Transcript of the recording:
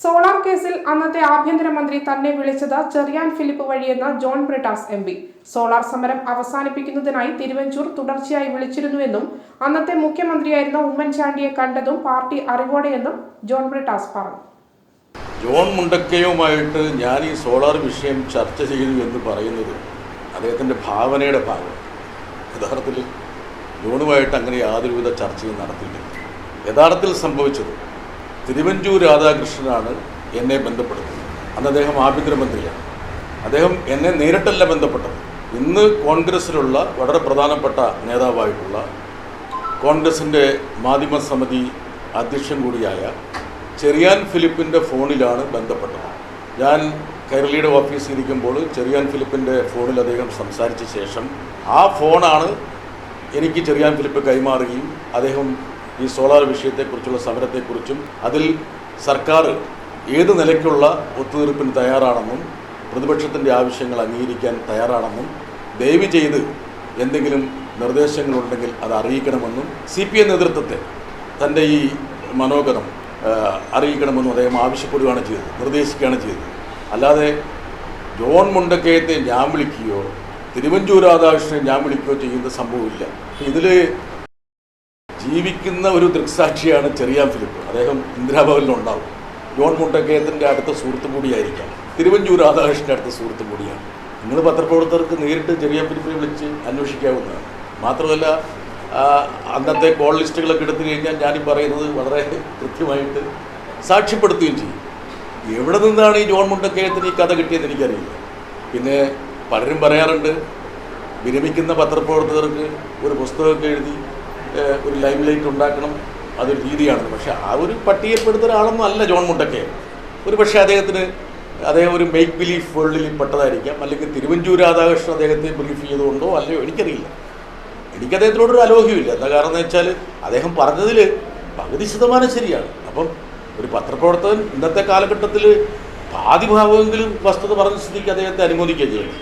Solar കേസിൽ അന്നത്തെ ആഭ്യന്തരമന്ത്രി തന്നെ വിളിച്ചത് Cherian Philip വഴിയെന്ന John Brittas M P. Solar സമരം അവസാനിപ്പിക്കുന്നതിനായി തിരുവഞ്ചൂർ തുടർച്ചയായി വിളിച്ചിരുന്നുവെന്നും അന്നത്തെ മുഖ്യമന്ത്രിയായിരുന്ന ഉമ്മൻചാണ്ടിയെ കണ്ടതും പാർട്ടി അറിവോടെയെന്നും ജോൺ ബ്രിട്ടാസ് പറഞ്ഞു. ജോൺ മുണ്ടക്കയുമായിട്ട് ഞാൻ ഈ സോളാർ വിഷയം ചർച്ച ചെയ്തു എന്ന് പറയുന്നത് അദ്ദേഹത്തിന്റെ ഭാവനയുടെ ഭാഗം. യഥാർത്ഥത്തിൽ ജോണുമായിട്ട് അങ്ങനെ യാതൊരുവിധ ചർച്ചയും നടത്തിയിട്ടില്ല. യഥാർത്ഥത്തിൽ സംഭവിച്ചത് തിരുവഞ്ചൂർ രാധാകൃഷ്ണനാണ് എന്നെ ബന്ധപ്പെടുന്നത് അന്ന് അദ്ദേഹം ആഭ്യന്തരമന്ത്രിയാണ്. അദ്ദേഹം എന്നെ നേരിട്ടല്ല ബന്ധപ്പെട്ടത്. ഇന്ന് കോൺഗ്രസ്സിലുള്ള വളരെ പ്രധാനപ്പെട്ട നേതാവായിട്ടുള്ള കോൺഗ്രസിന്റെ മാധ്യമ സമിതി അധ്യക്ഷൻ കൂടിയായ ചെറിയാൻ ഫിലിപ്പിന്റെ ഫോണിലാണ് ബന്ധപ്പെട്ടത്. ഞാൻ കൈരളിയുടെ ഓഫീസിൽ ഇരിക്കുമ്പോൾ ചെറിയാൻ ഫിലിപ്പിന്റെ ഫോണിൽ അദ്ദേഹം സംസാരിച്ച ശേഷം ആ ഫോണാണ് എനിക്ക് ചെറിയാൻ ഫിലിപ്പ് കൈമാറുകയും അദ്ദേഹം ഈ സോളാർ വിഷയത്തെക്കുറിച്ചുള്ള സമരത്തെക്കുറിച്ചും അതിൽ സർക്കാർ ഏത് നിലയ്ക്കുള്ള ഒത്തുതീർപ്പിന് തയ്യാറാണെന്നും പ്രതിപക്ഷത്തിന്റെ ആവശ്യങ്ങൾ അംഗീകരിക്കാൻ തയ്യാറാണെന്നും ദയവ് ചെയ്ത് എന്തെങ്കിലും നിർദ്ദേശങ്ങളുണ്ടെങ്കിൽ അത് അറിയിക്കണമെന്നും സി പി എം നേതൃത്വത്തെ തന്റെ ഈ മനോഗതം അറിയിക്കണമെന്നും അദ്ദേഹം ആവശ്യപ്പെടുകയാണ് ചെയ്തത് നിർദ്ദേശിക്കുകയാണ് ചെയ്തത്. അല്ലാതെ ജോൺ മുണ്ടക്കയത്തെ ഞാൻ വിളിക്കുകയോ തിരുവഞ്ചൂർ രാധാകൃഷ്ണനെ ഞാൻ വിളിക്കുകയോ ചെയ്യുന്ന സംഭവമില്ല. ഇതിൽ ജീവിക്കുന്ന ഒരു ദൃക്സാക്ഷിയാണ് ചെറിയ ഫിലിപ്പ്. അദ്ദേഹം ഇന്ദിരാഭവനിലുണ്ടാവും. ജോൺ മുട്ടക്കേത്തിന്റെ അടുത്ത സുഹൃത്തും കൂടിയായിരിക്കാം. തിരുവഞ്ചൂർ രാധാകൃഷ്ണന്റെ അടുത്ത സുഹൃത്തു കൂടിയാണ്. നിങ്ങൾ പത്രപ്രവർത്തകർക്ക് നേരിട്ട് ചെറിയ ഫിലിപ്പിനെ വിളിച്ച് അന്വേഷിക്കാവുന്നതാണ്. മാത്രമല്ല അന്നത്തെ കോൾ ലിസ്റ്റുകളൊക്കെ എടുത്തു കഴിഞ്ഞാൽ ഞാനീ പറയുന്നത് വളരെ കൃത്യമായിട്ട് സാക്ഷ്യപ്പെടുത്തുകയും ചെയ്യും. എവിടെ നിന്നാണ് ഈ ജോൺ മുണ്ടക്കയത്തിന് ഈ കഥ കിട്ടിയെന്ന് എനിക്കറിയില്ല. പിന്നെ പലരും പറയാറുണ്ട് വിരമിക്കുന്ന പത്രപ്രവർത്തകർക്ക് ഒരു പുസ്തകമൊക്കെ എഴുതി ഒരു ലൈം ലൈറ്റ് ഉണ്ടാക്കണം അതൊരു രീതിയാണ് പക്ഷേ ആ ഒരു പട്ടികപ്പെടുത്തുന്ന ആളൊന്നും അല്ല ജോൺ മുണ്ടക്കയൻ ഒരു പക്ഷേ അദ്ദേഹത്തിന് അദ്ദേഹം ഒരു മേക്ക് ബിലീഫ് വേൾഡിൽ പെട്ടതായിരിക്കാം. അല്ലെങ്കിൽ തിരുവഞ്ചൂർ രാധാകൃഷ്ണൻ അദ്ദേഹത്തെ ബ്രീഫ് ചെയ്തുകൊണ്ടോ അല്ലയോ എനിക്കറിയില്ല. എനിക്ക് അദ്ദേഹത്തിനോടൊരു അലോഹ്യമില്ല എന്താ കാരണം എന്ന് വെച്ചാൽ അദ്ദേഹം പറഞ്ഞതിൽ പകുതി ശതമാനം ശരിയാണ്. അപ്പം ഒരു പത്രപ്രവർത്തകൻ ഇന്നത്തെ കാലഘട്ടത്തിൽ പാതിഭാവമെങ്കിലും വസ്തുത പറഞ്ഞ സ്ഥിതിക്ക് അദ്ദേഹത്തെ അനുമോദിക്കുകയും ചെയ്യണം